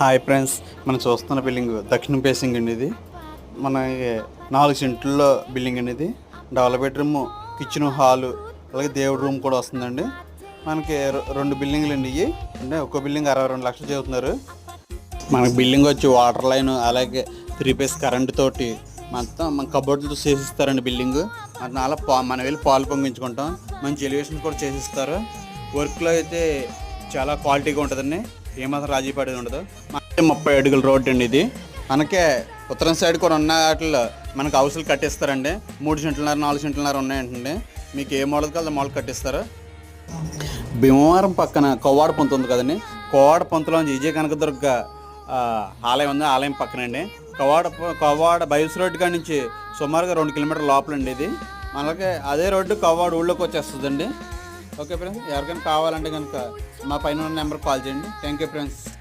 Hi friends మనం చూస్తున్న building దక్షిణ ఫేసింగ్ అండి ఇది. మన నాలుగు సెంట్లలో బిల్డింగ్ అండి ఇది. డబల్ బెడ్రూమ్ కిచెన్ హాలు అలాగే దేవుడి రూమ్ కూడా వస్తుందండి. మనకి రెండు బిల్డింగ్లు అండి ఇవి అంటే ఒక్కో బిల్డింగ్ అరవై రెండు లక్షలు చదువుతున్నారు. మనకి బిల్డింగ్ వచ్చి వాటర్ లైన్ అలాగే త్రీ ఫేస్ కరెంట్ తోటి మొత్తం మన కబోర్డ్లతో చేసిస్తారండి బిల్డింగ్. అలా పా మనం వెళ్ళి పాలు పొంగించుకుంటాం. మంచి ఎలివేషన్ కూడా చేసిస్తారు. వర్క్లో అయితే చాలా క్వాలిటీగా ఉంటుందండి. ఏమాత్రం రాజీ పడేది ఉండదు. ముప్పై అడుగుల రోడ్ అండి ఇది. మనకే ఉత్తరం సైడ్ కూడా ఉన్న వాటిలో మనకు హౌసులు కట్టిస్తారండి. మూడు సెంట్లన్నర నాలుగు సెంట్లన్నర ఉన్నాయంటండి. మీకు ఏ మోడల్ కావాలి మోడల్ కట్టిస్తారు. భీమవరం పక్కన కొవ్వాడ పొంతు ఉంది కదండి. కొవ్వాడ పొంతులో విజయ కనకదుర్గ ఆలయం ఉంది. ఆలయం పక్కనండి. కొవ్వాడ పొ- కొవ్వాడ బైస్ రోడ్డు కాడి నుంచి సుమారుగా రెండు కిలోమీటర్ లోపలండి ఇది. మనకి అదే రోడ్డు కొవ్వాడ ఊళ్ళోకి వచ్చేస్తుందండి. ఓకే ఫ్రెండ్స్ ఎవరికైనా కావాలంటే కనుక మా పైన నెంబర్ కాల్ చేయండి. Thank you friends.